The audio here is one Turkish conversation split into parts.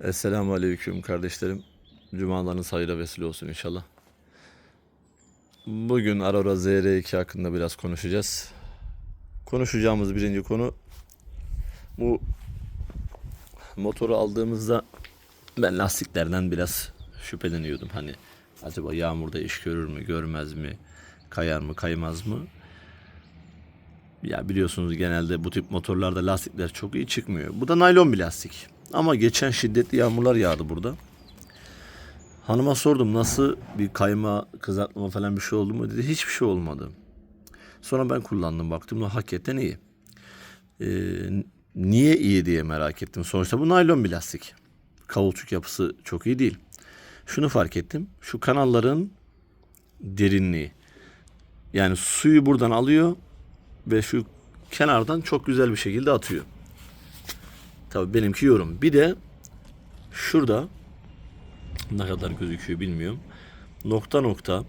Esselamu Aleyküm kardeşlerim. Cumalarınız hayırla vesile olsun inşallah. Bugün Aurora ZR2 hakkında biraz konuşacağız. Konuşacağımız birinci konu bu motoru aldığımızda ben lastiklerden biraz şüpheleniyordum. Hani acaba yağmurda iş görür mü, görmez mi, kayar mı, kaymaz mı? Ya biliyorsunuz genelde bu tip motorlarda lastikler çok iyi çıkmıyor. Bu da naylon bir lastik. Ama geçen şiddetli yağmurlar yağdı burada. Hanıma sordum nasıl bir kayma, kızartma falan bir şey oldu mu dedi. Hiçbir şey olmadı. Sonra ben kullandım baktım da hakikaten iyi. Ee, niye iyi diye merak ettim. Sonuçta bu naylon bir lastik. Kauçuk yapısı çok iyi değil. Şunu fark ettim. Şu kanalların derinliği. Yani suyu buradan alıyor ve şu kenardan çok güzel bir şekilde atıyor. Tabii benimki yorum. Bir de şurada ne kadar gözüküyor bilmiyorum. Nokta nokta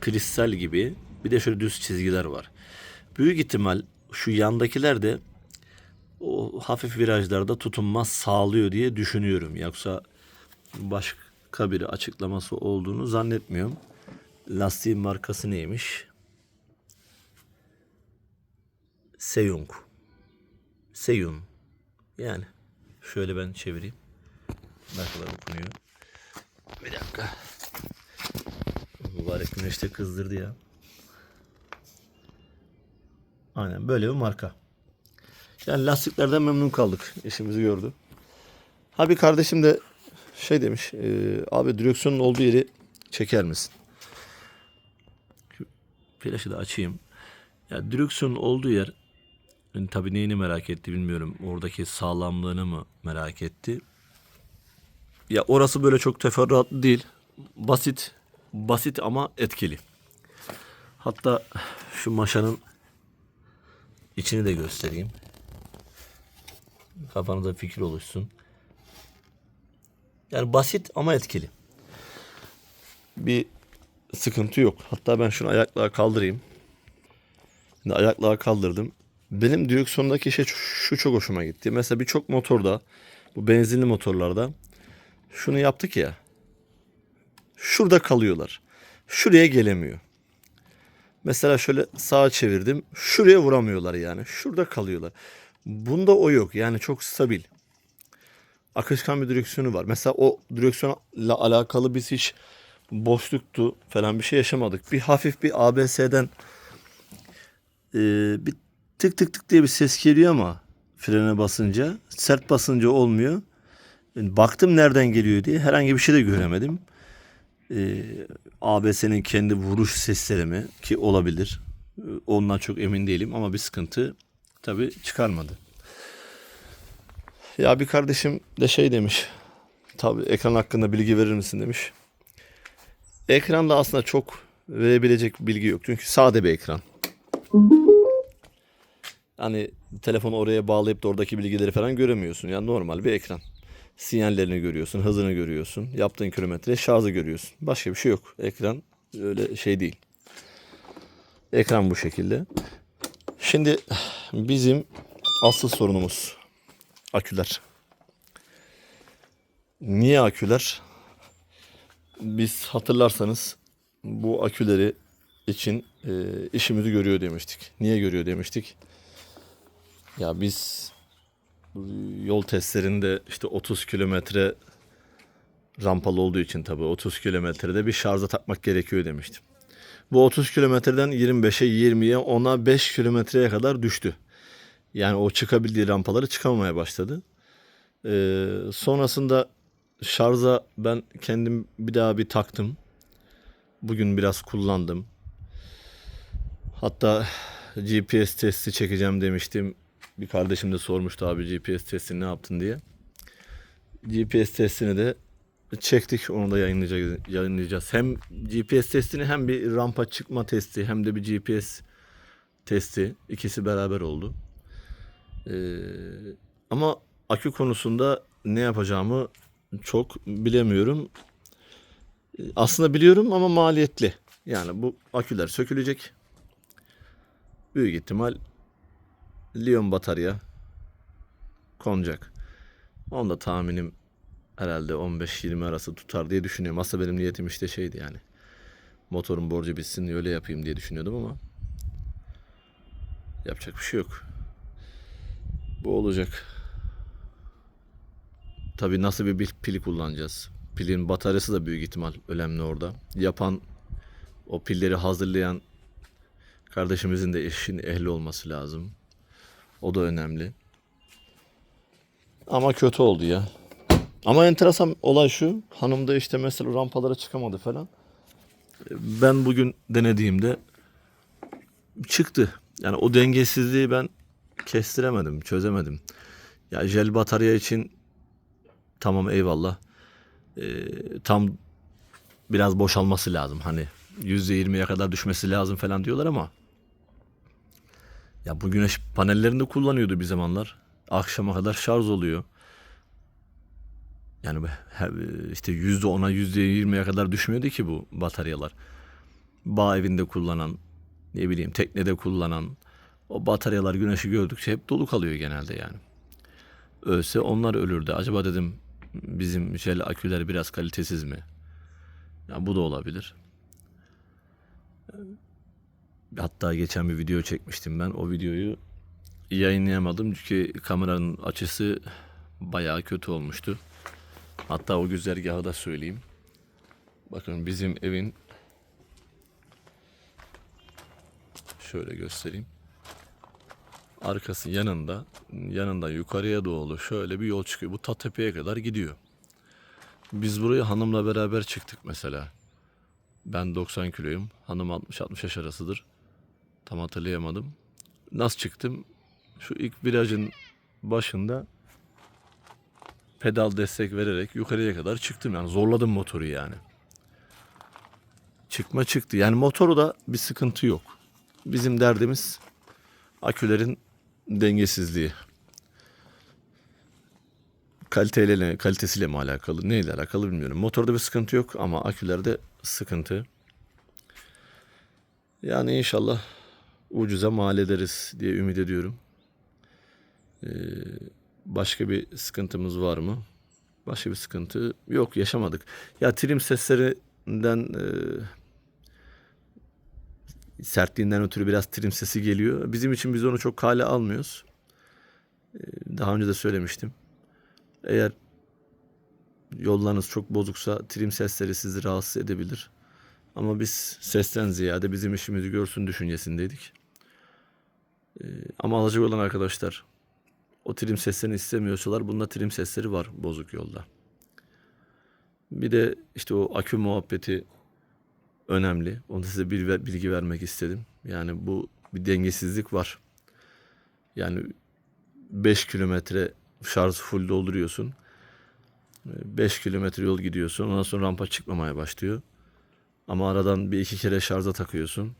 kristal gibi bir de şöyle düz çizgiler var. Büyük ihtimal şu yandakiler de o hafif virajlarda tutunma sağlıyor diye düşünüyorum. Yoksa başka bir açıklaması olduğunu zannetmiyorum. Lastiğin markası neymiş? Seyung. Seyun. Yani şöyle ben çevireyim. Ne kadar okunuyor. Bir dakika. Mübarek güneş de kızdırdı ya. Aynen böyle bir marka. Yani lastiklerden memnun kaldık. İşimizi gördü. Ha bir kardeşim de şey demiş. e, abi direksiyonun olduğu yeri çeker misin? Flaşı da açayım. Ya direksiyonun olduğu yer tabii neyini merak etti bilmiyorum. Oradaki sağlamlığını mı merak etti? Ya orası böyle çok teferruatlı değil. Basit, basit ama etkili. Hatta şu maşanın içini de göstereyim. Kafanıza fikir oluşsun. Yani basit ama etkili. Bir sıkıntı yok. Hatta ben şunu ayaklığa kaldırayım. Şimdi ayaklığa kaldırdım. Benim direksiyondaki şey şu çok hoşuma gitti. Mesela birçok motorda bu benzinli motorlarda şunu yaptık ya. Şurada kalıyorlar. Şuraya gelemiyor. Mesela şöyle sağa çevirdim. Şuraya vuramıyorlar yani. Şurada kalıyorlar. Bunda o yok. Yani çok stabil. Akışkan bir direksiyonu var. Mesela o direksiyonla alakalı biz hiç boşluktu falan bir şey yaşamadık. Bir hafif bir ABS'den e, bir tık tık tık diye bir ses geliyor ama frene basınca sert basınca olmuyor. Yani baktım nereden geliyor diye herhangi bir şey de göremedim. Ee, ABS'nin kendi vuruş sesleri mi ki olabilir. Ee, Ondan çok emin değilim ama bir sıkıntı tabii çıkarmadı. Ya bir kardeşim de şey demiş. Tabii ekran hakkında bilgi verir misin demiş. Ekranda aslında çok verebilecek bilgi yok. Çünkü sade bir ekran. Hani telefonu oraya bağlayıp da oradaki bilgileri falan göremiyorsun. Yani normal bir ekran. Sinyallerini görüyorsun, hızını görüyorsun, yaptığın kilometre, şarjı görüyorsun. Başka bir şey yok. Ekran öyle şey değil. Ekran bu şekilde. Şimdi bizim asıl sorunumuz aküler. Niye aküler? Biz hatırlarsanız bu aküleri için e, işimizi görüyor demiştik. Niye görüyor demiştik? Ya biz yol testlerinde işte 30 kilometre rampalı olduğu için tabii 30 kilometrede bir şarja takmak gerekiyor demiştim. Bu 30 kilometreden 25'e 20'ye 10'a 5 kilometreye kadar düştü. Yani o çıkabildiği rampaları çıkamamaya başladı. Ee, sonrasında şarja ben kendim bir daha bir taktım. Bugün biraz kullandım. Hatta GPS testi çekeceğim demiştim. Bir kardeşim de sormuştu abi GPS testini ne yaptın diye. GPS testini de çektik. Onu da yayınlayacağız. yayınlayacağız. Hem GPS testini hem bir rampa çıkma testi hem de bir GPS testi. ikisi beraber oldu. Ee, ama akü konusunda ne yapacağımı çok bilemiyorum. Aslında biliyorum ama maliyetli. Yani bu aküler sökülecek. Büyük ihtimal liyon batarya konacak. Onda tahminim herhalde 15-20 arası tutar diye düşünüyorum. Aslında benim niyetim işte şeydi yani. Motorun borcu bitsin öyle yapayım diye düşünüyordum ama yapacak bir şey yok. Bu olacak. Tabii nasıl bir pili kullanacağız? Pilin bataryası da büyük ihtimal önemli orada. Yapan o pilleri hazırlayan kardeşimizin de işin ehli olması lazım. O da önemli. Ama kötü oldu ya. Ama enteresan olay şu. Hanım da işte mesela rampalara çıkamadı falan. Ben bugün denediğimde çıktı. Yani o dengesizliği ben kestiremedim, çözemedim. Ya jel batarya için tamam eyvallah. Ee, tam biraz boşalması lazım. Hani %20'ye kadar düşmesi lazım falan diyorlar ama ya bu güneş panellerinde kullanıyordu bir zamanlar. Akşama kadar şarj oluyor. Yani işte %10'a %20'ye kadar düşmüyordu ki bu bataryalar. Bağ evinde kullanan, ne bileyim teknede kullanan o bataryalar güneşi gördükçe hep dolu kalıyor genelde yani. Ölse onlar ölürdü. Acaba dedim bizim jel aküler biraz kalitesiz mi? Ya bu da olabilir. Hatta geçen bir video çekmiştim ben. O videoyu yayınlayamadım çünkü kameranın açısı bayağı kötü olmuştu. Hatta o güzergahı da söyleyeyim. Bakın bizim evin şöyle göstereyim. Arkası yanında, yanında yukarıya doğru şöyle bir yol çıkıyor. Bu ta tepeye kadar gidiyor. Biz buraya hanımla beraber çıktık mesela. Ben 90 kiloyum. Hanım 60-60 yaş arasıdır. Tam hatırlayamadım. Nasıl çıktım? Şu ilk virajın başında pedal destek vererek yukarıya kadar çıktım. Yani zorladım motoru yani. Çıkma çıktı. Yani motoru da bir sıkıntı yok. Bizim derdimiz akülerin dengesizliği. Kaliteyle, kalitesiyle mi alakalı, neyle alakalı bilmiyorum. Motorda bir sıkıntı yok ama akülerde sıkıntı. Yani inşallah ucuza mal ederiz diye ümit ediyorum. Ee, başka bir sıkıntımız var mı? Başka bir sıkıntı yok yaşamadık. Ya trim seslerinden e, sertliğinden ötürü biraz trim sesi geliyor. Bizim için biz onu çok kale almıyoruz. Ee, daha önce de söylemiştim. Eğer yollarınız çok bozuksa trim sesleri sizi rahatsız edebilir. Ama biz sesten ziyade bizim işimizi görsün düşüncesindeydik. Ee, ama alacak olan arkadaşlar o trim seslerini istemiyorsalar bunda trim sesleri var bozuk yolda. Bir de işte o akü muhabbeti önemli. Onu size bir bilgi vermek istedim. Yani bu bir dengesizlik var. Yani 5 kilometre şarj full dolduruyorsun. 5 kilometre yol gidiyorsun. Ondan sonra rampa çıkmamaya başlıyor. Ama aradan bir iki kere şarja takıyorsun.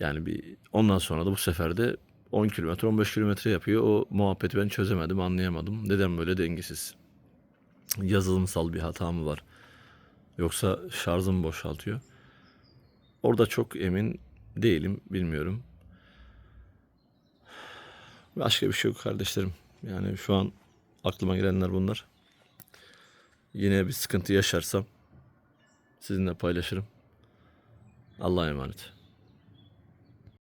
Yani bir ondan sonra da bu sefer de 10 kilometre 15 kilometre yapıyor. O muhabbeti ben çözemedim anlayamadım. Neden böyle dengesiz? Yazılımsal bir hata mı var? Yoksa şarjı mı boşaltıyor? Orada çok emin değilim bilmiyorum. Başka bir şey yok kardeşlerim. Yani şu an aklıma gelenler bunlar. Yine bir sıkıntı yaşarsam sizinle paylaşırım. Allah'a emanet.